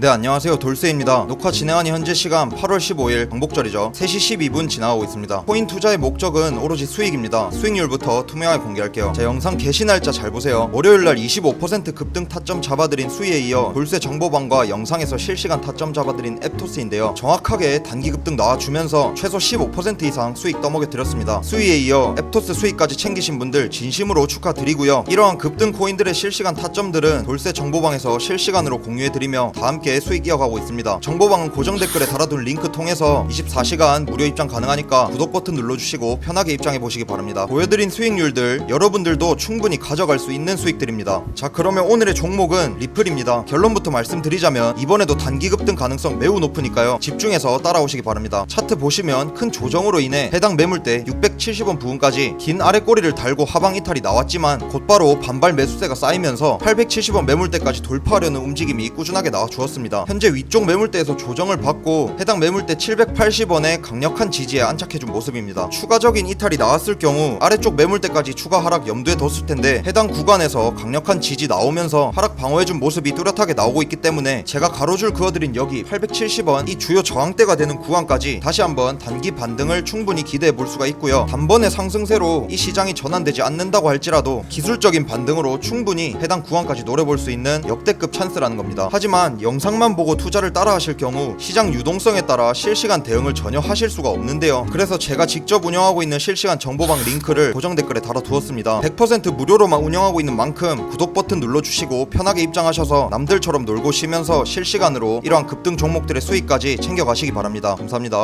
네 안녕하세요. 돌쇠입니다. 녹화 진행하는 현재 시간 8월 15일 광복절이죠. 3시 12분 지나가고 있습니다. 코인 투자의 목적은 오로지 수익입니다. 수익률부터 투명하게 공개할게요. 자 영상 개시 날짜 잘 보세요. 월요일날 25% 급등 타점 잡아드린 수위에 이어 돌쇠 정보방과 영상에서 실시간 타점 잡아드린 앱토스인데요. 정확하게 단기 급등 나와주면서 최소 15% 이상 수익 떠먹여 드렸습니다. 수위에 이어 앱토스 수익까지 챙기신 분들 진심으로 축하드리고요. 이러한 급등 코인들의 실시간 타점들은 돌쇠 정보방에서 실시간으로 공유해드리며 다 함께 수익 이어가고 있습니다. 정보방은 고정 댓글에 달아둔 링크 통해서 24시간 무료 입장 가능하니까 구독 버튼 눌러주시고 편하게 입장해 보시기 바랍니다. 보여드린 수익률들 여러분들도 충분히 가져갈 수 있는 수익들입니다. 자 그러면 오늘의 종목은 리플입니다. 결론부터 말씀드리자면 이번에도 단기 급등 가능성 매우 높으니까요. 집중해서 따라오시기 바랍니다. 차트 보시면 큰 조정으로 인해 해당 매물대 670원 부근까지 긴 아래 꼬리를 달고 하방 이탈이 나왔지만 곧바로 반발 매수세가 쌓이면서 870원 매물대까지 돌파하려는 움직임이 꾸준하게 나와 주었습니다. 현재 위쪽 매물대에서 조정을 받고 해당 매물대 780원의 강력한 지지에 안착해준 모습입니다. 추가적인 이탈이 나왔을 경우 아래쪽 매물대까지 추가 하락 염두에 뒀을 텐데 해당 구간에서 강력한 지지 나오면서 하락 방어해준 모습이 뚜렷하게 나오고 있기 때문에 제가 가로줄 그어드린 여기 870원 이 주요 저항대가 되는 구간까지 다시 한번 단기 반등을 충분히 기대해 볼 수가 있고요. 단번에 상승세로 이 시장이 전환되지 않는다고 할지라도 기술적인 반등으로 충분히 해당 구간까지 노려볼 수 있는 역대급 찬스라는 겁니다. 하지만 영상만 보고 투자를 따라 하실 경우 시장 유동성에 따라 실시간 대응을 전혀 하실 수가 없는데요. 그래서 제가 직접 운영하고 있는 실시간 정보방 링크를 고정 댓글에 달아두었습니다. 100% 무료로만 운영하고 있는 만큼 구독 버튼 눌러주시고 편하게 입장하셔서 남들처럼 놀고 쉬면서 실시간으로 이러한 급등 종목들의 수익까지 챙겨가시기 바랍니다. 감사합니다.